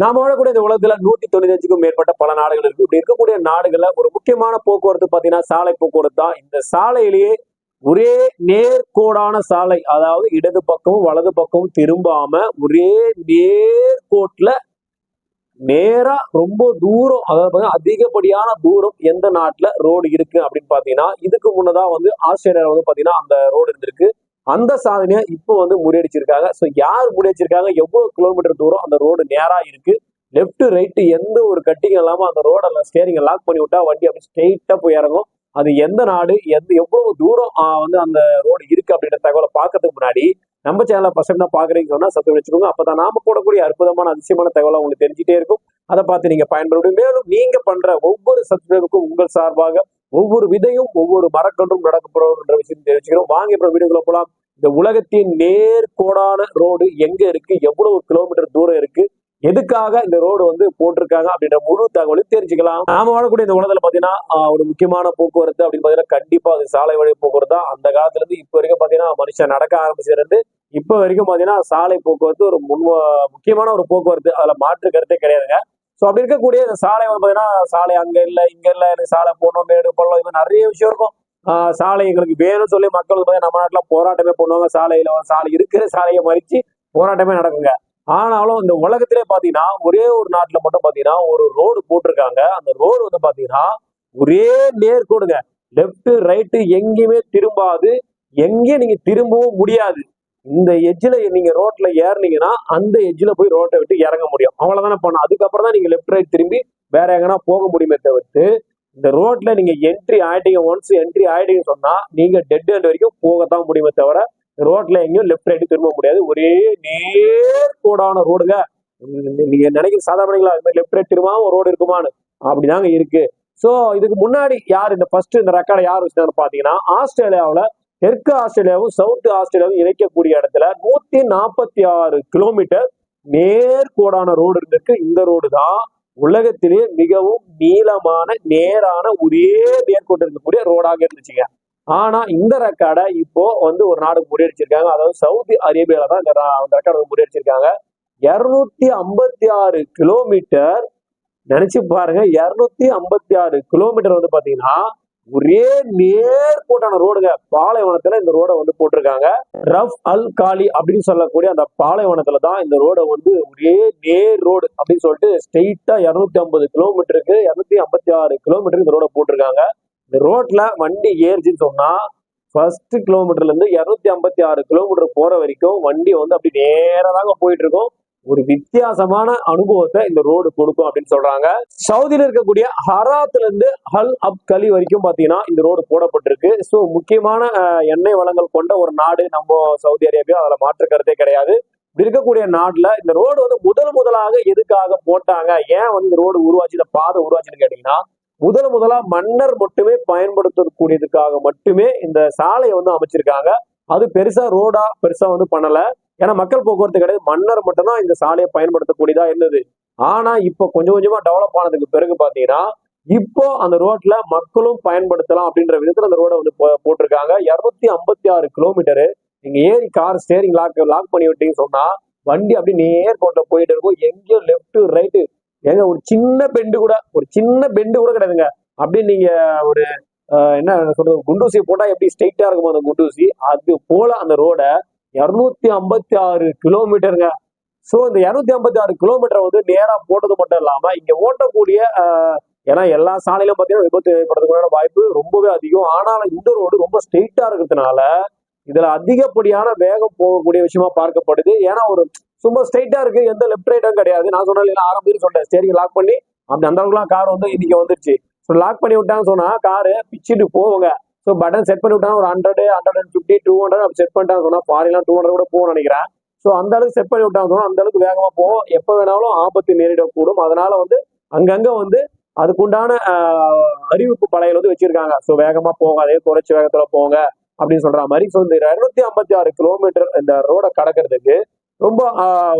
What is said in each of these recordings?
நாம வாழக்கூடிய இந்த உலகத்துல நூத்தி தொண்ணூத்தஞ்சுக்கும் மேற்பட்ட பல நாடுகள் இருக்கு. இப்படி இருக்கக்கூடிய நாடுகள்ல ஒரு முக்கியமான போக்குவரத்து பாத்தீங்கன்னா சாலை போக்குவரத்து தான். இந்த சாலையிலேயே ஒரே நேர்கோடான சாலை அதாவது இடது பக்கமும் வலது பக்கமும் திரும்பாம ஒரே நேர்கோட்ல நேரா ரொம்ப தூரம் அதாவது அதிகப்படியான தூரம் எந்த நாட்டுல ரோடு இருக்கு அப்படின்னு பாத்தீங்கன்னா இதுக்கு முன்னதான் வந்து ஆஸ்திரேலியாவில் வந்து பாத்தீங்கன்னா அந்த ரோடு இருந்திருக்கு. அந்த சாதனையை இப்போ வந்து முறியடிச்சிருக்காங்க. ஸோ யார் முறியடிச்சிருக்காங்க? எவ்வளோ கிலோமீட்டர் தூரம் அந்த ரோடு நேராக இருக்கு? லெஃப்ட் ரைட்டு எந்த ஒரு கட்டிங் இல்லாமல் அந்த ரோடை ஸ்டேரிங்கை லாக் பண்ணி விட்டா வண்டி அப்படி ஸ்ட்ரெயிட்டாக போய் இறங்கும். அது எந்த நாடு எந்த எவ்வளவு தூரம் வந்து அந்த ரோடு இருக்கு அப்படின்ற தகவலை பார்க்கறதுக்கு முன்னாடி நம்ம சேனலை ஃபர்ஸ்ட் தான் பாக்குறீங்க சொன்னா சத்து வச்சுக்கோங்க. அப்பதான் நாம போடக்கூடிய அற்புதமான அதிசயமான தகவலை உங்களுக்கு தெரிஞ்சுட்டே இருக்கும். அதை பார்த்து நீங்க பயன்படுத்தும் மேலும் நீங்க பண்ற ஒவ்வொரு சப்ஸ்கிரைபுக்கும் உங்கள் சார்பாக ஒவ்வொரு விதையும் ஒவ்வொரு மரக்கன்றும் நடக்கப்படும் என்ற விஷயம் தெரிவிச்சுக்கிறோம். வாங்க இப்போ வீடியோக்குள்ள போலாம். இந்த உலகத்தின் நேர்கோடான ரோடு எங்க இருக்கு? எவ்வளவு கிலோமீட்டர் தூரம் இருக்கு? எதுக்காக இந்த ரோடு வந்து போட்டிருக்காங்க? அப்படின்ற முழு தகவலையும் தெரிஞ்சுக்கலாம். நாம வாழக்கூடிய இந்த உலகத்துல பாத்தீங்கன்னா ஒரு முக்கியமான போக்குவரத்து அப்படின்னு பாத்தீங்கன்னா கண்டிப்பா அது சாலை வழி போக்குவரத்து தான். அந்த காலத்துல இருந்து இப்ப வரைக்கும் பாத்தீங்கன்னா மனுஷன் நடக்க ஆரம்பிச்சிருந்து இப்ப வரைக்கும் பாத்தீங்கன்னா சாலை போக்குவரத்து ஒரு முன் முக்கியமான ஒரு போக்குவரத்து. அதுல மாற்று கருத்தே கிடையாதுங்க. ஸோ அப்படி இருக்கக்கூடிய இந்த சாலை வந்து பார்த்தீங்கன்னா சாலை அங்கே இல்லை இங்கே இல்லை எனக்கு சாலை போகணும் மேடு பள்ளம் இது மாதிரி நிறைய விஷயம் இருக்கும். சாலை எங்களுக்கு வேணும்னு சொல்லி மக்கள் பார்த்தீங்கன்னா நம்ம நாட்டில் போராட்டமே பண்ணுவாங்க. சாலையில் சாலை இருக்கிற சாலையை மறிச்சு போராட்டமே நடக்குங்க. ஆனாலும் இந்த உலகத்திலே பார்த்தீங்கன்னா ஒரே ஒரு நாட்டில் மட்டும் பார்த்தீங்கன்னா ஒரு ரோடு போட்டிருக்காங்க. அந்த ரோடு வந்து பார்த்தீங்கன்னா ஒரே நேர்கோடுங்க லெஃப்ட் ரைட்டு எங்கேயுமே திரும்பாது. எங்கேயும் நீங்கள் திரும்பவும் முடியாது. இந்த எஜ்ஜில் நீங்க ரோட்ல ஏறினீங்கன்னா அந்த எஜ்ஜில் போய் ரோட்டை விட்டு இறங்க முடியும். அவ்வளவுதானே பண்ணணும். அதுக்கப்புறம் தான் நீங்க லெஃப்ட் ரைட் திரும்பி வேற எங்கன்னா போக முடியுமே தவிர்த்து இந்த ரோட்ல நீங்க என்ட்ரி ஆயிட்டீங்க ஒன்ஸ் என்ட்ரி ஆயிட்டீங்க சொன்னா நீங்க டெட் எண்ட் வரைக்கும் போகத்தான் முடியுமே தவிர ரோட்ல எங்கேயும் லெஃப்ட் ரைட்டு திரும்ப முடியாது. ஒரே நேர்கோடான ரோடுங்க நீங்க நினைக்கிற சாதாரணங்களா அது மாதிரி லெஃப்ட் ரைட் திரும்பாம ரோடு இருக்குமான்னு. அப்படிதாங்க இருக்கு. சோ இதுக்கு முன்னாடி யார் இந்த ஃபர்ஸ்ட் இந்த ரெக்கார்டை யார் வச்சுட்டாங்கன்னு பாத்தீங்கன்னா ஆஸ்திரேலியாவில் தெற்கு ஆஸ்திரேலியாவும் சவுத் ஆஸ்திரேலியாவும் இணைக்கக்கூடிய இடத்துல நூத்தி நாற்பத்தி ஆறு கிலோமீட்டர் நேர்கோடான ரோடு இருந்திருக்கு. இந்த ரோடு தான் உலகத்திலேயே மிகவும் நீளமான நேரான ஒரே நேர்கோட்டு இருக்கக்கூடிய ரோடாக இருந்துச்சுங்க. ஆனா இந்த ரெக்கார்டை இப்போ வந்து ஒரு நாடு முறியடிச்சிருக்காங்க. அதாவது சவுதி அரேபியால தான் இந்த ரெக்கார்டு முறியடிச்சிருக்காங்க இருநூத்தி ஐம்பத்தி ஆறு கிலோமீட்டர் நினைச்சு பாருங்க. இருநூத்தி ஐம்பத்தி ஆறு கிலோமீட்டர் வந்து பாத்தீங்கன்னா ஒரே நேர்கோட்டான ரோடுங்க. பாலைவனத்துல இந்த ரோடை வந்து போட்டிருக்காங்க. ரஃப் அல் காலி அப்படின்னு சொல்லக்கூடிய அந்த பாலைவனத்துல தான் இந்த ரோடை வந்து ஒரே நேர் ரோடு அப்படின்னு சொல்லிட்டு ஸ்ட்ரெயிட்டா இருநூத்தி ஐம்பது கிலோமீட்டருக்கு இருநூத்தி ஐம்பத்தி ஆறு கிலோமீட்டருக்கு இந்த ரோடை போட்டிருக்காங்க. இந்த ரோட்ல வண்டி ஏறிச்சுன்னு சொன்னா ஃபர்ஸ்ட் கிலோமீட்டர்ல இருந்து இருநூத்தி ஐம்பத்தி ஆறு கிலோமீட்டர் போற வரைக்கும் வண்டி வந்து அப்படி நேரதாங்க போயிட்டு இருக்கும். ஒரு வித்தியாசமான அனுபவத்தை இந்த ரோடு கொடுக்கும் அப்படின்னு சொல்றாங்க. சவுதியில இருக்கக்கூடிய ஹராத்ல இருந்து ஹல் அப் கலி வரைக்கும் பாத்தீங்கன்னா இந்த ரோடு போடப்பட்டிருக்கு. ஸோ முக்கியமான எண்ணெய் வளங்கள் கொண்ட ஒரு நாடு நம்ம சவுதி அரேபியா. அதில் மாற்று கருத்தே கிடையாது. இப்படி இருக்கக்கூடிய நாட்டில் இந்த ரோடு வந்து முதல் முதலாக எதுக்காக போட்டாங்க? ஏன் வந்து இந்த ரோடு உருவாச்சு? இந்த பாதை உருவாச்சுன்னு கேட்டீங்கன்னா முதல் முதலா மன்னர் மட்டுமே பயன்படுத்தக்கூடியதுக்காக மட்டுமே இந்த சாலையை வந்து அமைச்சிருக்காங்க. அது பெருசா ரோடா பெருசா வந்து பண்ணல. ஏன்னா மக்கள் போக்குவரத்து கிடையாது. மன்னர் மட்டும்தான் இந்த சாலையை பயன்படுத்தக்கூடியதா இருந்தது. ஆனா இப்போ கொஞ்சம் கொஞ்சமா டெவலப் ஆனதுக்கு பிறகு பாத்தீங்கன்னா இப்போ அந்த ரோட்ல மக்களும் பயன்படுத்தலாம் அப்படின்ற விதத்துல அந்த ரோடை வந்து போ- போட்டிருக்காங்க. இருநூத்தி ஐம்பத்தி ஆறு கிலோமீட்டரு நீங்க ஏறி கார் ஸ்டேரிங் லாக் லாக் பண்ணி விட்டீங்கன்னு சொன்னா வண்டி அப்படி நேர் கோட்டில் போயிட்டு இருக்கும். எங்கேயும் லெஃப்ட் ரைட்டு ஏங்க ஒரு சின்ன பெண்டு கூட ஒரு சின்ன பெண்டு கூட கிடையாதுங்க. அப்படின்னு நீங்க ஒரு என்ன சொல்றது குண்டூசி போட்டா எப்படி ஸ்ட்ரைட்டா இருக்குமோ அந்த குண்டூசி அது போல அந்த ரோடை இரநூத்தி ஐம்பத்தி ஆறு கிலோமீட்டருங்க ஸோ இந்த இரநூத்தி ஐம்பத்தி ஆறு கிலோமீட்டர் வந்து நேராக போட்டது மட்டும் இல்லாமல் இங்கே ஓட்டக்கூடிய ஏன்னா எல்லா சாலையிலும் பார்த்தீங்கன்னா விபத்து ஏற்படுறதுக்கான வாய்ப்பு ரொம்பவே அதிகம். ஆனாலும் இந்த ரோடு ரொம்ப ஸ்ட்ரெயிட்டாக இருக்கிறதுனால இதில் அதிகப்படியான வேகம் போகக்கூடிய விஷயமா பார்க்கப்படுது. ஏன்னா ஒரு சும்மா ஸ்ட்ரெயிட்டா இருக்கு எந்த லெஃப்ட் ரைட்டும் கிடையாது. நான் சொன்னேன் இல்லையா ஆரம்பத்தில் சொல்லிட்டேன். ஸ்டேரிங் லாக் பண்ணி அப்படி அந்த அளவுக்குலாம் கார் வந்து இன்னைக்கு வந்துருச்சு. ஸோ லாக் பண்ணி விட்டாங்கன்னு சொன்னா காரு பிச்சுட்டு போவோங்க ஸோ பட்டன் செட் பண்ணி விட்டாங்க ஒரு hundred hundred and fifty two hundred அப்படி செட் பண்ணிட்டாங்க சொன்னால் ஃபாரின்லாம் டூ ஹண்ட்ரட் கூட போகணும் நினைக்கிறேன். ஸோ அந்த அளவுக்கு செட் பண்ணி விட்டாங்க சொன்னால் அந்த அளவுக்கு வேகமாக போகும். எப்போ வேணாலும் ஆபத்து நேரிடக்கூடும் அதனால வந்து அங்கங்கே வந்து அதுக்குண்டான அறிவிப்பு பலைகள் வந்து வச்சிருக்காங்க. ஸோ வேகமா போகாதே குறைச்ச வேகத்தில் போங்க அப்படின்னு சொல்ற மாதிரி. ஸோ இந்த இருநூத்தி ஐம்பத்தி ஆறு கிலோமீட்டர் இந்த ரோட கடக்கிறதுக்கு ரொம்ப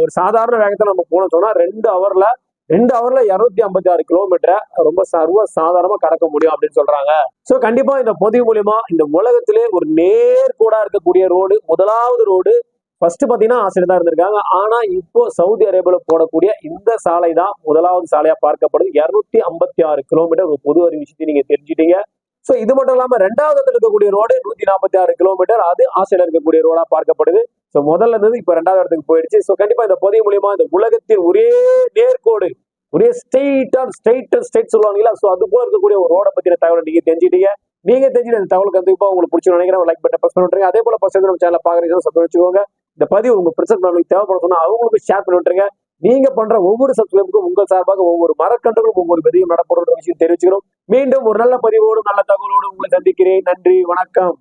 ஒரு சாதாரண வேகத்தில் நம்ம போனோம் சொன்னால் ரெண்டு ஹவரில் ரெண்டு ஹவர்ல இருநூத்தி ஐம்பத்தி ஆறு கிலோமீட்டரை ரொம்ப சர்வ சாதாரணமா கடக்க முடியும் அப்படின்னு சொல்றாங்க. சோ கண்டிப்பா இந்த பதிவு மூலியமா இந்த உலகத்திலே ஒரு நேர்கோடா இருக்கக்கூடிய ரோடு முதலாவது ரோடு ஃபர்ஸ்ட் பாத்தீங்கன்னா ஆசிரியர் தான் இருந்திருக்காங்க. ஆனா இப்போ சவுதி அரேபியால போடக்கூடிய இந்த சாலை தான் முதலாவது சாலையா பார்க்கப்படுது. இருநூத்தி ஐம்பத்தி ஆறு கிலோமீட்டர் ஒரு பொது அறிவு விஷயத்தையும் நீங்க தெரிஞ்சுட்டீங்க. சோ இது மட்டும் இல்லாம ரெண்டாவது இடத்துல இருக்கக்கூடிய ரோடு நூத்தி நாற்பத்தி ஆறு கிலோமீட்டர் அது ஆஸ்திரேலியா இருக்கக்கூடிய ரோடா பார்க்கப்படுது. ஸோ முதல்ல இருந்தது இப்போ ரெண்டாவது இடத்துக்கு போயிடுச்சு. ஸோ கண்டிப்பாக இந்த பதிவு மூலியமா இந்த உலகத்தின் ஒரே நேர்கோடு ஒரே ஸ்ட்ரெயிட்டா ஸ்ட்ரெயிட் ஸ்ட்ரெயிட் சொல்லுவாங்களா ஸோ அது போல இருக்கக்கூடிய ஒரு ரோட பற்றின தகவல் நீங்கள் தெரிஞ்சுட்டீங்க. நீங்க தெரிஞ்சுட்டு இந்த தகவல் கண்டிப்பாக உங்களுக்கு பிடிச்சி நினைக்கிறேன். லைக் பட்டன் பிரஸ் பண்ணுறீங்க அதே போல பசங்க நம்ம சேனல் பாக்குறீங்க சப்போர்ட் வச்சுக்கோங்க இந்த பதிவு உங்க பிரச்சனை நம்மளுக்கு தேவைப்பட சொன்னால் அவங்களுக்கு ஷேர் பண்ணி விட்டுருங்க. நீங்க பண்ற ஒவ்வொரு சப்ஸ்கிரைபுக்கும் உங்கள் சார்பாக ஒவ்வொரு மரக்கன்றுகளும் ஒவ்வொரு பதிவும் நடப்படுற விஷயம் தெரிவிச்சுக்கிறோம். மீண்டும் ஒரு நல்ல பதிவோடு நல்ல தகவலோடு உங்களை சந்திக்கிறேன். நன்றி வணக்கம்.